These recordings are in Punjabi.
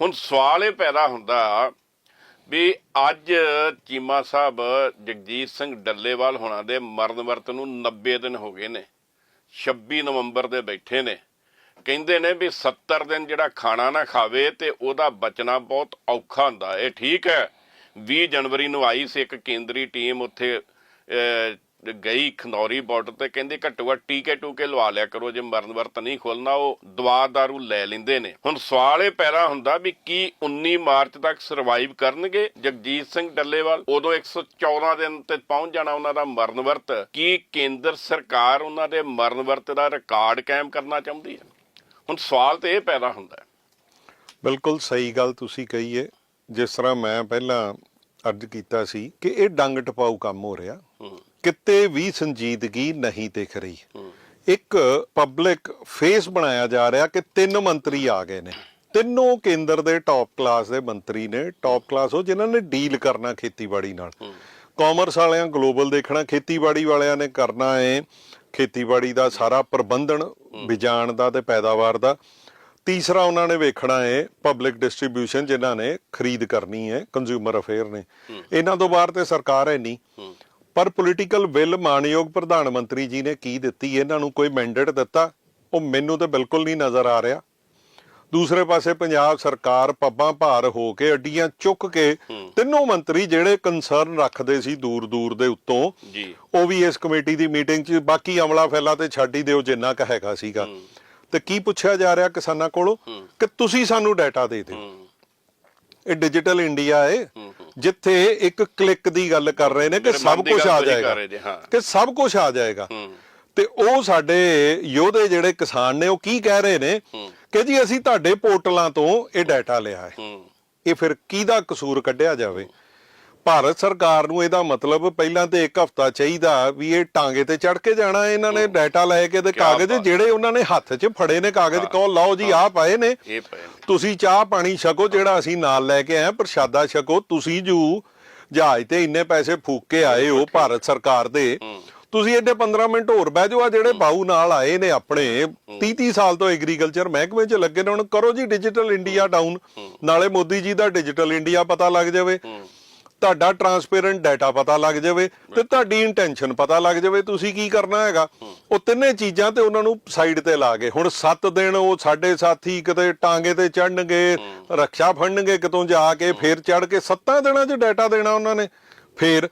ਹੁਣ ਸਵਾਲ ਇਹ ਪੈਦਾ ਹੁੰਦਾ ਵੀ ਅੱਜ ਚੀਮਾ ਸਾਹਿਬ ਜਗਜੀਤ ਸਿੰਘ ਡੱਲੇਵਾਲ ਹੋਣਾ ਦੇ ਮਰਨ ਵਰਤ ਨੂੰ 90 ਦਿਨ ਹੋ ਗਏ ਨੇ 26 ਨਵੰਬਰ ਦੇ ਬੈਠੇ ਨੇ। ਕਹਿੰਦੇ ਨੇ ਵੀ 70 ਦਿਨ ਜਿਹੜਾ ਖਾਣਾ ਨਾ ਖਾਵੇ ਤੇ ਉਹਦਾ ਬਚਣਾ ਬਹੁਤ ਔਖਾ ਹੁੰਦਾ। ਇਹ ਠੀਕ ਹੈ 20 ਜਨਵਰੀ ਨੂੰ ਆਈ ਸੀ ਇੱਕ ਕੇਂਦਰੀ ਟੀਮ ਉੱਥੇ ਗਈ ਖਨੌਰੀ ਬਾਰਡਰ ਤੇ ਕਹਿੰਦੇ ਘੱਟੋ ਘੱਟ ਟੀਕੇ ਟੂਕੇ ਲਵਾ ਲਿਆ ਕਰੋ ਜੇ ਮਰਨ ਵਰਤ ਨਹੀਂ ਖੋਲਣਾ ਉਹ ਦਵਾ ਦਾਰੂ ਲੈ ਲੈਂਦੇ ਨੇ। ਹੁਣ ਸਵਾਲ ਇਹ ਪੈਦਾ ਹੁੰਦਾ ਵੀ ਕੀ 19 ਮਾਰਚ ਤੱਕ ਸਰਵਾਈਵ ਕਰਨਗੇ? ਜਗਜੀਤ ਸਿੰਘ ਡੱਲੇਵਾਲ ਉਦੋਂ 114 ਦਿਨ ਤੇ ਪਹੁੰਚ ਜਾਣਾ ਉਹਨਾਂ ਦਾ ਮਰਨ ਵਰਤ। ਕੀ ਕੇਂਦਰ ਸਰਕਾਰ ਉਹਨਾਂ ਦੇ ਮਰਨ ਵਰਤ ਦਾ ਰਿਕਾਰਡ ਕਾਇਮ ਕਰਨਾ ਚਾਹੁੰਦੀ ਹੈ? ਹੁਣ ਸਵਾਲ ਤੇ ਇਹ ਪੈਦਾ ਹੁੰਦਾ ਬਿਲਕੁਲ ਸਹੀ ਗੱਲ ਤੁਸੀਂ ਕਹੀ ਹੈ ਜਿਸ ਤਰ੍ਹਾਂ ਮੈਂ ਪਹਿਲਾਂ ਅਰਜ਼ ਕੀਤਾ ਸੀ ਕਿ ਇਹ ਡੰਗ ਟਪਾਊ ਕੰਮ ਹੋ ਰਿਹਾ। ਕਿਤੇ ਵੀ ਸੰਜੀਦਗੀ ਨਹੀਂ ਦਿਖ ਰਹੀ। ਇੱਕ ਪਬਲਿਕ ਫੇਸ ਬਣਾਇਆ ਜਾ ਰਿਹਾ ਕਿ ਤਿੰਨ ਮੰਤਰੀ ਆ ਗਏ ਨੇ। ਤਿੰਨੋਂ ਕੇਂਦਰ ਦੇ ਟੌਪ ਕਲਾਸ ਦੇ ਮੰਤਰੀ ਨੇ। ਟੌਪ ਕਲਾਸ ਉਹ ਜਿਨ੍ਹਾਂ ਨੇ ਡੀਲ ਕਰਨਾ ਖੇਤੀਬਾੜੀ ਨਾਲ। ਕਾਮਰਸ ਵਾਲਿਆਂ ਗਲੋਬਲ ਦੇਖਣਾ ਖੇਤੀਬਾੜੀ ਵਾਲਿਆਂ ਨੇ ਕਰਨਾ ਹੈ ਖੇਤੀਬਾੜੀ ਦਾ ਸਾਰਾ ਪ੍ਰਬੰਧਨ ਵਿਜਾਣ ਦਾ ਤੇ ਪੈਦਾਵਾਰ ਦਾ। ਤੀਸਰਾ ਉਹਨਾਂ ਨੇ ਵੇਖਣਾ ਹੈ ਪਬਲਿਕ ਡਿਸਟ੍ਰੀਬਿਊਸ਼ਨ ਜਿਨ੍ਹਾਂ ਨੇ ਖਰੀਦ ਕਰਨੀ ਹੈ ਕੰਜ਼ਿਊਮਰ ਅਫੇਅਰ ਨੇ। ਇਹਨਾਂ ਤੋਂ ਬਾਹਰ ਤੇ ਸਰਕਾਰ ਹੈ ਨਹੀਂ। ਪਰ ਪੋਲੀਟੀਕਲ ਵਿਲ ਮਾਨਯੋਗ ਪ੍ਰਧਾਨ ਮੰਤਰੀ ਜੀ ਨੇ ਕੀ ਦਿੱਤੀ? ਇਹਨਾਂ ਨੂੰ ਕੋਈ ਮੈਂਡੇਟ ਦਿੱਤਾ? ਉਹ ਮੈਨੂੰ ਤਾਂ ਬਿਲਕੁਲ ਨਹੀਂ ਨਜ਼ਰ ਆ ਰਿਹਾ। ਦੂਸਰੇ ਪਾਸੇ ਪੰਜਾਬ ਸਰਕਾਰ ਪੱਬਾਂ ਭਾਰ ਹੋ ਕੇ ਅੱਡੀਆਂ ਚੁੱਕ ਕੇ ਤਿੰਨੋਂ ਮੰਤਰੀ ਜਿਹੜੇ ਕੰਸਰਨ ਰੱਖਦੇ ਸੀ ਦੂਰ ਦੂਰ ਦੇ ਉੱਤੋਂ ਜੀ। ਉਹ ਵੀ ਇਸ ਕਮੇਟੀ ਦੀ ਮੀਟਿੰਗ 'ਚ ਬਾਕੀ ਅਮਲਾ ਫੈਲਾ ਤੇ ਛੱਡ ਹੀ ਦਿਓ ਜਿੰਨਾ ਕੁ ਹੈਗਾ ਸੀਗਾ। ਤੇ ਕੀ ਪੁੱਛਿਆ ਜਾ ਰਿਹਾ ਕਿਸਾਨਾਂ ਕੋਲੋਂ? ਕਿ ਤੁਸੀਂ ਸਾਨੂੰ ਡਾਟਾ ਦੇ ਦਿਓ। ਇਹ ਡਿਜੀਟਲ ਇੰਡੀਆ ਹੂੰ। ਜਿੱਥੇ ਇੱਕ ਕਲਿੱਕ ਦੀ ਗੱਲ ਕਰ ਰਹੇ ਨੇ ਕਿ ਸਭ ਕੁਝ ਆ ਜਾਏਗਾ। ਕਿ ਸਭ ਕੁਝ ਆ ਜਾਏਗਾ। ਤੇ ਉਹ ਸਾਡੇ ਯੋਧੇ ਜਿਹੜੇ ਕਿਸਾਨ ਨੇ ਉਹ ਕੀ ਕਹਿ ਰਹੇ ਨੇ ਕਿ ਜੀ ਅਸੀਂ ਤੁਹਾਡੇ ਪੋਰਟਲਾਂ ਤੋਂ ਇਹ ਡਾਟਾ ਲਿਆ ਹੂੰ। ਇਹ ਫਿਰ ਕਿਹਦਾ ਕਸੂਰ ਕੱਢਿਆ ਜਾਵੇ? ਭਾਰਤ ਸਰਕਾਰ ਨੂੰ ਇਹਦਾ ਮਤਲਬ ਪਹਿਲਾਂ ਤੇ ਇੱਕ ਹਫ਼ਤਾ ਚਾਹੀਦਾ ਵੀ ਇਹ ਟਾਂਗੇ ਤੇ ਚੜ ਕੇ ਜਾਣਾ ਇਹਨਾਂ ਨੇ ਡਾਟਾ ਲੈ ਕੇ ਤੇ ਕਾਗਜ਼। ਜਿਹੜੇ ਉਹਨਾਂ ਨੇ ਹੱਥ 'ਚ ਫੜੇ ਨੇ ਕਾਗਜ਼ ਕਹੋ ਲਓ ਜੀ ਆਹ ਪਏ ਨੇ। ਤੁਸੀਂ ਚਾਹ ਪਾਣੀ ਛਕੋ ਜਿਹੜਾ ਅਸੀਂ ਨਾਲ ਲੈ ਕੇ ਆਏ ਪ੍ਰਸ਼ਾਦਾ ਛਕੋ। ਤੁਸੀਂ ਜੂ ਜਹਾਜ਼ ਤੇ ਇੰਨੇ ਪੈਸੇ ਫੂਕ ਕੇ ਆਏ ਹੋ ਭਾਰਤ ਸਰਕਾਰ ਦੇ। ਤੁਸੀਂ ਇਹਦੇ 15 ਮਿੰਟ ਹੋਰ ਬਹਿ ਜਾਓ ਆ ਜਿਹੜੇ ਬਾਊ ਨਾਲ ਆਏ ਨੇ ਆਪਣੇ 30 30 ਸਾਲ ਤੋਂ ਐਗਰੀਕਲਚਰ ਮਹਿਕਮੇ 'ਚ ਲੱਗੇ ਨੇ ਹੁਣ ਕਰੋ ਜੀ ਡਿਜੀਟਲ ਇੰਡੀਆ ਡਾਊਨ ਨਾਲੇ ਮੋਦੀ ਜੀ ਦਾ ਡਿਜੀਟਲ ਇੰਡੀਆ ਪਤਾ ਲੱਗ ਜਾਵੇ। ਤੁਹਾਡਾ ਟਰਾਂਸਪੇਰੈਂਟ ਡਾਟਾ ਪਤਾ ਲੱਗ ਜਾਵੇ ਤੇ ਤੁਹਾਡੀ ਇੰਟੈਂਸ਼ਨ ਪਤਾ ਲੱਗ ਜਾਵੇ ਤੁਸੀਂ ਕੀ ਕਰਨਾ ਹੈਗਾ? ਉਹ ਤਿੰਨੇ ਚੀਜ਼ਾਂ ਤੇ ਉਹਨਾਂ ਨੂੰ ਸਾਈਡ ਤੇ ਲਾ ਗਏ ਹੁਣ 7 ਦਿਨ ਉਹ ਸਾਡੇ ਸਾਥੀ ਕਿਤੇ ਟਾਂਗੇ ਤੇ ਚੜਨਗੇ ਰੱਖਿਆ ਫੜਨਗੇ ਕਿਤੋਂ ਜਾ ਕੇ ਫੇਰ ਚੜ ਕੇ 7 ਦਿਨਾਂ 'ਚ ਡਾਟਾ ਦੇਣਾ ਉਹਨਾਂ ਨੇ। ਫੇਰ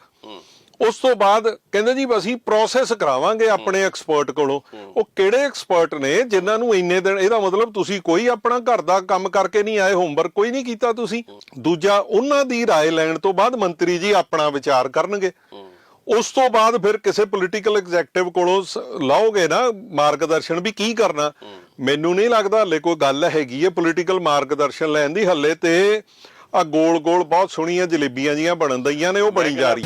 ਉਸ ਤੋਂ ਬਾਅਦ ਕਹਿੰਦੇ ਜੀ ਅਸੀਂ ਪ੍ਰੋਸੈਸ ਕਰਾਵਾਂਗੇ ਆਪਣੇ ਐਕਸਪਰਟ ਕੋਲੋਂ ਉਹ ਕਿਹੜੇ ਐਕਸਪਰਟ ਨੇ ਜਿਨ੍ਹਾਂ ਨੂੰ ਇੰਨੇ ਦਿਨ ਇਹਦਾ ਮਤਲਬ ਤੁਸੀਂ ਕੋਈ ਆਪਣਾ ਘਰ ਦਾ ਕੰਮ ਕਰਕੇ ਨਹੀਂ ਆਏ ਹੋਮਵਰਕ ਕੋਈ ਨਹੀਂ ਕੀਤਾ ਤੁਸੀਂ ਦੂਜਾ ਉਹਨਾਂ ਦੀ رائے ਲੈਣ ਤੋਂ ਬਾਅਦ ਮੰਤਰੀ ਜੀ ਆਪਣਾ ਵਿਚਾਰ ਕਰਨਗੇ ਉਸ ਤੋਂ ਬਾਅਦ ਫਿਰ ਕਿਸੇ ਪੋਲੀਟੀਕਲ ਐਗਜ਼ੈਕਟਿਵ ਕੋਲੋਂ ਸ- ਲਓਗੇ ਨਾ ਮਾਰਗਦਰਸ਼ਨ ਵੀ ਕੀ ਕਰਨਾ ਮੈਨੂੰ ਨਹੀਂ ਲੱਗਦਾ ਹੱਲੇ ਕੋਈ ਗੱਲ ਹੈਗੀ ਹੈ ਪੋਲੀਟੀਕਲ ਮਾਰਗਦਰਸ਼ਨ ਲੈਣ ਦੀ ਹੱਲੇ ਤੇ ਆ ਗੋਲ ਗੋਲ ਬਹੁਤ ਸੋਹਣੀਆਂ ਜਲੇਬੀਆਂ ਜੀਆਂ ਬਣਨ ਦਈਆਂ ਨੇ ਉਹ ਬਣੀ ਜਾ ਰਹੀ